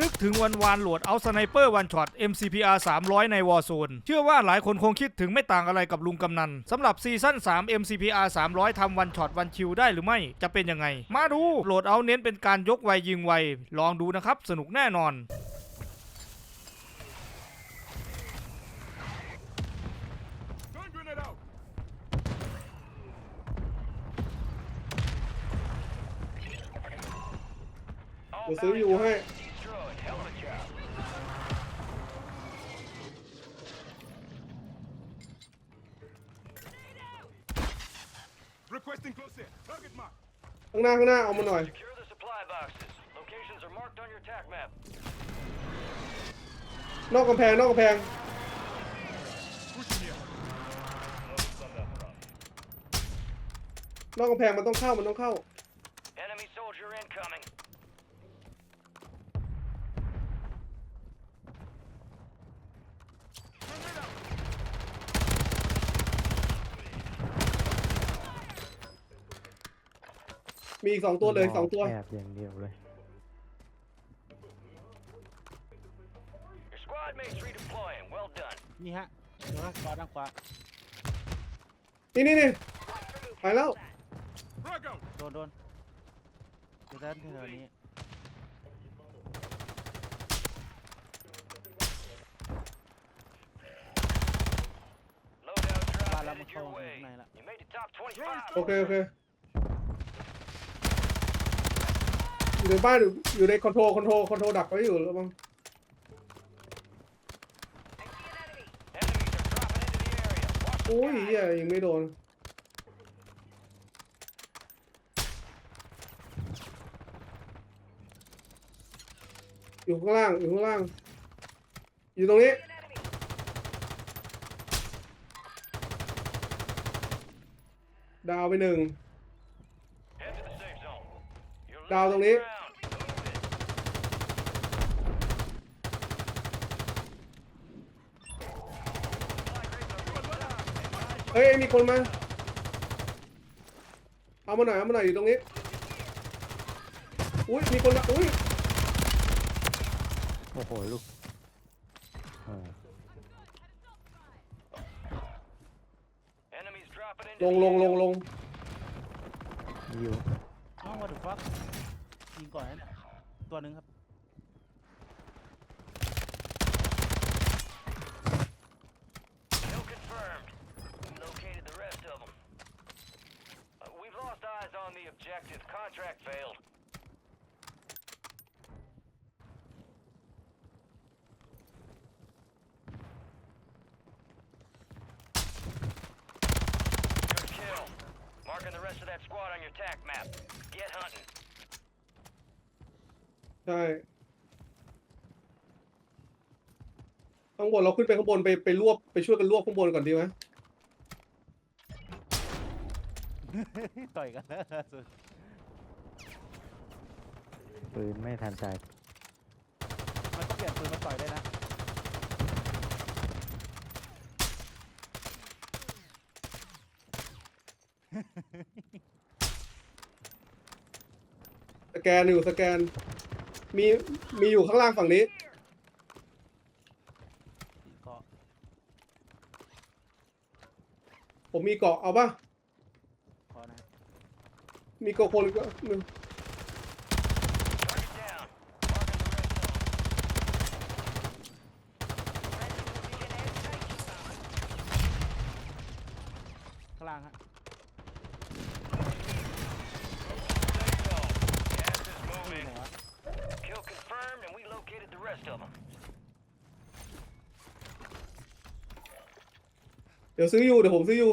นึกถึงวันวานโหลดเอาสไนเปอร์วันช็อต MCPR 300 ในวอร์โซนเชื่อว่าหลายคนคงคิดถึงไม่ต่างอะไรกับลุงกำนันสำหรับซีซั่น 3 MCPR 300 ทำวันช็อตวันคิวได้หรือไม่จะเป็นยังไง มาดูโหลดเอาเน้นเป็นการยกไวยิงไว ลองดูนะครับ สนุกแน่นอนเดี๋ยวซื้ออยู่ให้ Requesting close air. Target mark. ข้างหน้าข้างหน้าเอามาหน่อย Secure the supply boxes. Locations are marked on your attack map. นอกกำแพงนอกกำแพง Pushing here. นอกกำแพงมันต้องเข้ามันต้องเข้า Enemy soldier incoming. มีอีกสองตัวเลยสองตัว แอบอย่างเดียวเลย Your squad mates redeploying. Well done. นี่ฮะเดี๋ยวนะขวาด้านขวานี่นี่นี่ไปแล้ว Frag out. โดนโดนเดี๋ยวด้านแถวนี้ Loadout drop Ba la headed một your khẩu way. này là- You made the top 25. โอเค โอเค อยู่ในบ้านอยู่อยู่ในคอนโทรคอนโทรคอนโทรดักไว้อยู่แล้วมั้ง Enemies are dropping into the area. Watch the โอ้ย skies. ยยังไม่โดน อยู่ข้างล่าง อยู่ข้างล่าง อยู่ตรงนี้ดาวไปหนึ่ง Head to the safe zone. You're Đào losing t รงนี้ ground. เฮ้ยมีคนมา เอามาหน่อยเอามาหน่อยอยู่ตรงนี้ อุ้ยมีคนมาอุ้ยโอ้โหลูกเออ Enemies dropping into ลง the ลงล area. งลงยิวน้องวัตถุฟักยิงก่อนนะตัวหนึ่งครับ Kill confirmed. We located the rest of them. Uh, we've lost eyes on the objective. Contract failed. 'Good kill. Marking the rest of that squad on your tac map. Get hunting. ใช่ข้างบนเราขึ้นไปข้างบนไปไปรวบไปช่วยกันรวบข้างบนก่อนดีไหม ต่อยกันแล้วล่าสุดปืนไม่ทันใจมันก็เปลี่ยนปืนมาต่อยได้นะสแกนอยู่สแกน มีมีอยู่ข้างล่างฝั่งนี้ก็ผมมีเกาะเอาป่ะพอนะ มีเกาะคนก็หนึ่ง Target down. Marking the rest of them. ข้างล่างฮะ Gas is อยู่ moving. ไหนวะ Kill confirmed, and we located the rest of them. เดี๋ยวซื้ออยู่เดี๋ยวผมซื้ออยู่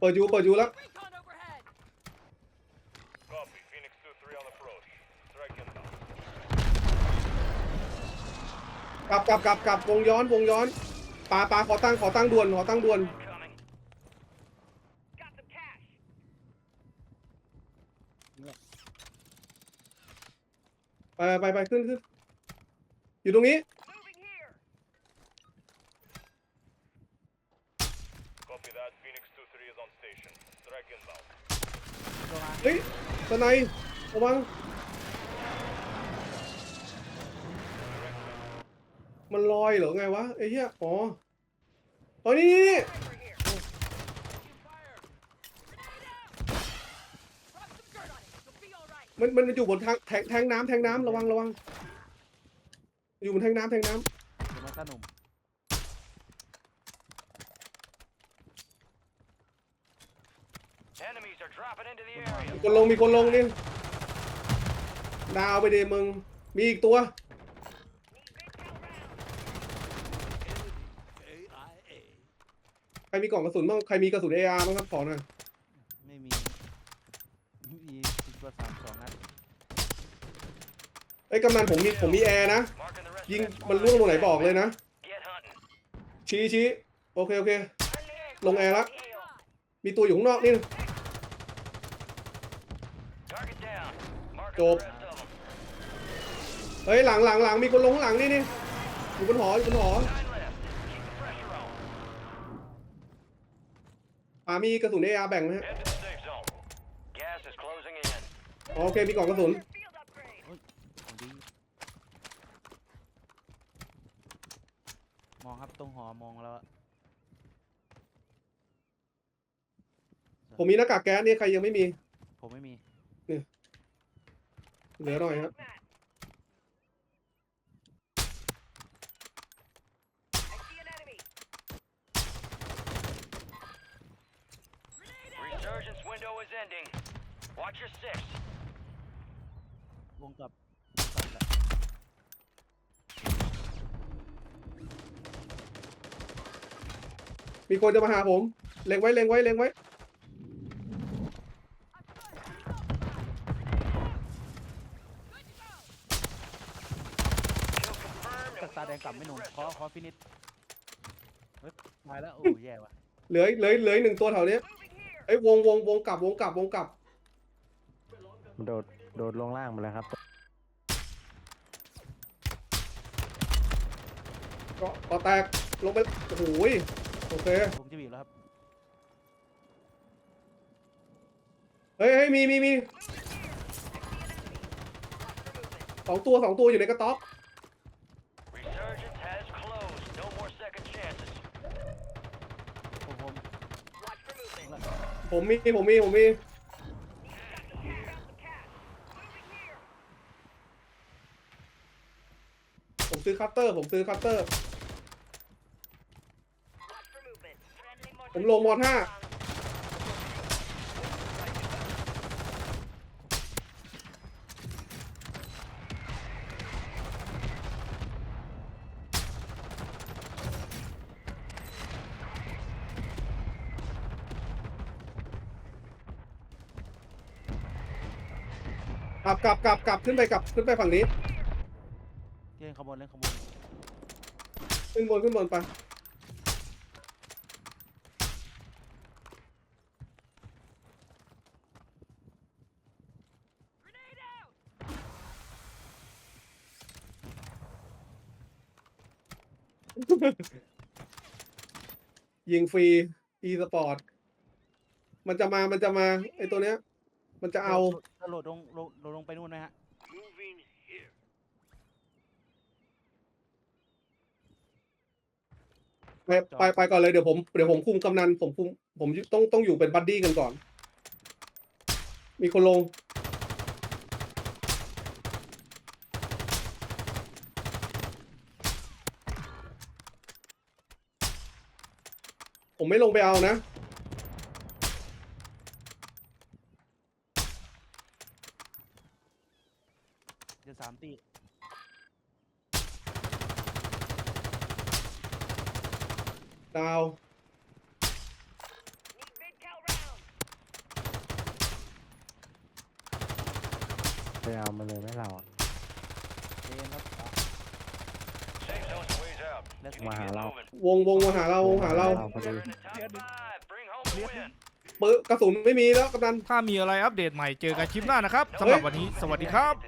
เปิดอยู่เปิดอยู่แล้ว Copy. Phoenix 2-3 on approach. Strike inbound. กลับกลับกลับกลับวงย้อนวงย้อนปาปาขอตั้งขอตั้งด่วนขอตั้งด่วน Coming. ไปไปไปขึ้นขึ้นอยู่ตรงนี้ Copy that. Phoenix 2-3 is on station. Strike inbound. เฮ้ยตะไหนระวัง มันลอยเหรอไงวะไอ้เหี้ย อ๋อตอนนี้นี่มันมันอยู่บนทางแทงแทงน้ำแทงน้ำระวังระวัง อยู่บนแทงน้ำแทงน้ำ คนลงมีคนลงนี่ดาวไปเดมึง มีอีกตัว ใครมีกล่องกระสุนบ้าง ใครมีกระสุน AR บ้างครับขอหน่อยไม่มีมีสิบกว่าสามสองนัดเอ้ยกำนันผมมีผมมีแอร์นะ Marking the rest ยิง of that มัน squad ล่วงตรงไหนบอกเลยนะ Get hunting. ชี้ชี้โอเคโอเค ลงแอร์ละ มีตัวอยู่ข้างนอกนี่ Target down. Marking Chộp. the rest of them. เฮ้ย หลังหลังหลังมีคนลงข้างหลังนี่นี่อยู่บนหออยู่บนหอ Nine left. Keep the pressure on. ป่ามีกระสุน AR แบ่งไหมฮะ Head to the safe zone. Gas is closing in. อ๋อโอเค มีกล่องกระสุน ของดีมองครับตรงหอมองแล้วอะผมมีหน้ากากแก๊สนี่ใครยังไม่มี ผมไม่มี เหลือหน่อยครับ Resurgence window is ending. Watch your six. วงกลับวงกลับแล้วมีคนจะมาหาผม เล็งไว้ เล็งไว้ เล็งไว้ Kill confirmed. ส ตาร์แดงกลับไม่หนุ่มขอขอฟินิชเฮ้ยตายแล้วโอ้แย่ว่ะเหลือเหลือเหลืออีกหนึ่งตัวแถวเนี้ยไอ้ยวงวงวงกลับวงกลับวงกลับ มันโดดโดดลงล่างมาแล้วครับ ก็ก็แตกลงไปโอ้โหยโอเคผมจะบีบแล้วครับเฮ้ยเฮ้ยมีมีมีสองตัวสองตัวอยู่ในกระต๊อบ ผมมีผมมีผมมีผมซื้อคัตเตอร์ ผมซื้อคัตเตอร์ ผมลงมอห้า กลับกลับกลับกลับขึ้นไปกลับขึ้นไปฝั่งนี้ เล่นขบวนเล่นขบวนขึ้นบนขึ้นบนไปยิงฟรี e สปอร์ต มันจะมา มันจะมา ไอตัวเนี้ย มันจะเอาโหลดลงโหลดโหลดลงไปนู่นไหมฮะ Moving here. ไปไปไปก่อนเลยเดี๋ยวผมเดี๋ยวผมคุมกำนันผมคุมผมต้องต้องอยู่เป็นบัดดี้กันก่อน มีคนลง ผมไม่ลงไปเอานะ เดี๋ยวสามตีดาว ไปเอามาเลยไหมเราอะเล่นครับ Safe zone's a ways out. แล้ว You need to Wow. get moving. วงวงมาหาเราวงหาเราพอดี We're in the top five. Bring home the win. ปืนกระสุนไม่มีแล้วกำนัน ถ้ามีอะไรอัปเดตใหม่เจอกันคลิปหน้านะครับสำหรับวันนี้สวัสดีครับ